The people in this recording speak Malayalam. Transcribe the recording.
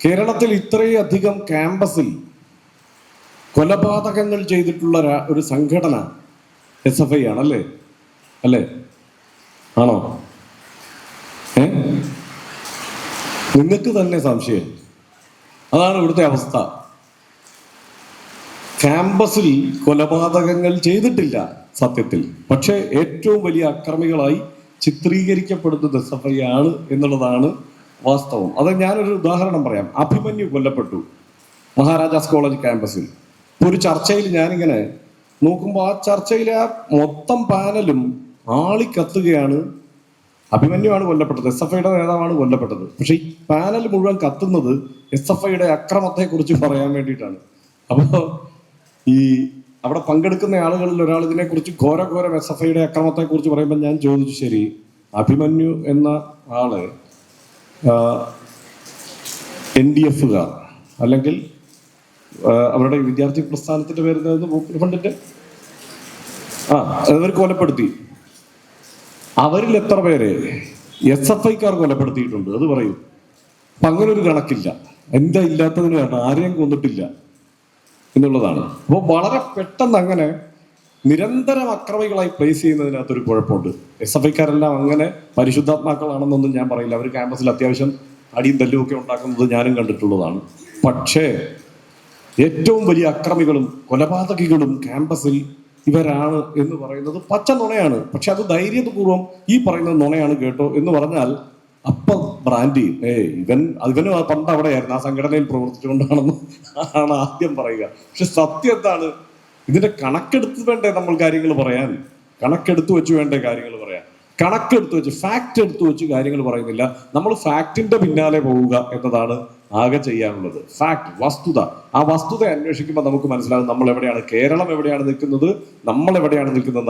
കേരളത്തിൽ ഇത്രയധികം ക്യാമ്പസിൽ കൊലപാതകങ്ങൾ ചെയ്തിട്ടുള്ള ഒരു സംഘടന എസ് എഫ് ഐ ആണല്ലേ അല്ലേ? ആണോ? ഏ? നിങ്ങൾക്ക് തന്നെ സംശയം. അതാണ് ഇവിടുത്തെ അവസ്ഥ. ക്യാമ്പസിൽ കൊലപാതകങ്ങൾ ചെയ്തിട്ടില്ല സത്യത്തിൽ. പക്ഷേ ഏറ്റവും വലിയ അക്രമികളായി ചിത്രീകരിക്കപ്പെടുന്നത് എസ് എഫ് ഐ ആണ് എന്നുള്ളതാണ് വാസ്തവം. അത് ഞാനൊരു ഉദാഹരണം പറയാം. അഭിമന്യു കൊല്ലപ്പെട്ടു മഹാരാജാസ് കോളേജ് ക്യാമ്പസിൽ. ഒരു ചർച്ചയിൽ ഞാനിങ്ങനെ നോക്കുമ്പോൾ ആ ചർച്ചയിലെ ആ മൊത്തം പാനലും ആളിക്കത്തുകയാണ് അഭിമന്യുവാണ് കൊല്ലപ്പെട്ടത്. എസ് എഫ് ഐയുടെ നേതാവാണ് കൊല്ലപ്പെട്ടത്. പക്ഷെ ഈ പാനൽ മുഴുവൻ കത്തുന്നത് എസ് എഫ് ഐയുടെ അക്രമത്തെ കുറിച്ച് പറയാൻ വേണ്ടിയിട്ടാണ്. അപ്പോ ഈ അവിടെ പങ്കെടുക്കുന്ന ആളുകളിൽ ഒരാൾ ഇതിനെക്കുറിച്ച് ഘോര ഘോരം എസ് എഫ് ഐയുടെ അക്രമത്തെ കുറിച്ച് പറയുമ്പോൾ ഞാൻ ചോദിച്ചു ശരി അഭിമന്യു എന്ന ആൾ എൻ ഡി എഫുകാർ അല്ലെങ്കിൽ അവരുടെ വിദ്യാർത്ഥി പ്രസ്ഥാനത്തിന്റെ പേര് ഫണ്ടിന്റെ ആ അവർ കൊലപ്പെടുത്തി. അവരിൽ എത്ര പേരെ എസ് എഫ് ഐക്കാർ കൊലപ്പെടുത്തിയിട്ടുണ്ട്? അത് പറയൂ. അപ്പൊ അങ്ങനെ ഒരു കണക്കില്ല. എന്താ ഇല്ലാത്തതിന് കാരണം ആരെയും കൊന്നിട്ടില്ല എന്നുള്ളതാണ്. അപ്പോൾ വളരെ പെട്ടെന്ന് അങ്ങനെ നിരന്തരം അക്രമികളായി പ്ലേസ് ചെയ്യുന്നതിനകത്തൊരു കുഴപ്പമുണ്ട്. എസ് എഫ് ഐക്കാരെല്ലാം അങ്ങനെ പരിശുദ്ധാത്മാക്കളാണെന്നൊന്നും ഞാൻ പറയില്ല. അവർ ക്യാമ്പസിൽ അത്യാവശ്യം അടിയും തല്ലും ഒക്കെ ഉണ്ടാക്കുന്നത് ഞാനും കണ്ടിട്ടുള്ളതാണ്. പക്ഷേ ഏറ്റവും വലിയ അക്രമികളും കൊലപാതകികളും ക്യാമ്പസിൽ ഇവരാണ് എന്ന് പറയുന്നത് പച്ച നുണയാണ്. പക്ഷെ അത് ധൈര്യപൂർവം ഈ പറയുന്നത് നുണയാണ് കേട്ടോ എന്ന് പറഞ്ഞാൽ അപ്പൊ ബ്രാൻഡി ഏ ഇവൻ ഇവന് പണ്ട് അവിടെയായിരുന്നു. ആ സംഘടനയിൽ പ്രവർത്തിച്ചുകൊണ്ടാണെന്ന് ആണ് ആദ്യം പറയുക. പക്ഷെ സത്യം എന്താണ്? ഇതിന്റെ കണക്കെടുത്ത് വേണ്ടേ നമ്മൾ കാര്യങ്ങൾ പറയാൻ? കണക്കെടുത്ത് വെച്ച് വേണ്ടേ കാര്യങ്ങൾ പറയാൻ? കണക്കെടുത്ത് വെച്ച് ഫാക്റ്റ് എടുത്ത് വെച്ച് കാര്യങ്ങൾ പറയുന്നില്ല. നമ്മൾ ഫാക്റ്റിന്റെ പിന്നാലെ പോവുക എന്നതാണ് ആകെ ചെയ്യാനുള്ളത്. ഫാക്ട് വസ്തുത. ആ വസ്തുത അന്വേഷിക്കുമ്പോൾ നമുക്ക് മനസ്സിലാകും നമ്മൾ എവിടെയാണ് കേരളം എവിടെയാണ് നിൽക്കുന്നത് നമ്മൾ എവിടെയാണ് നിൽക്കുന്നത്.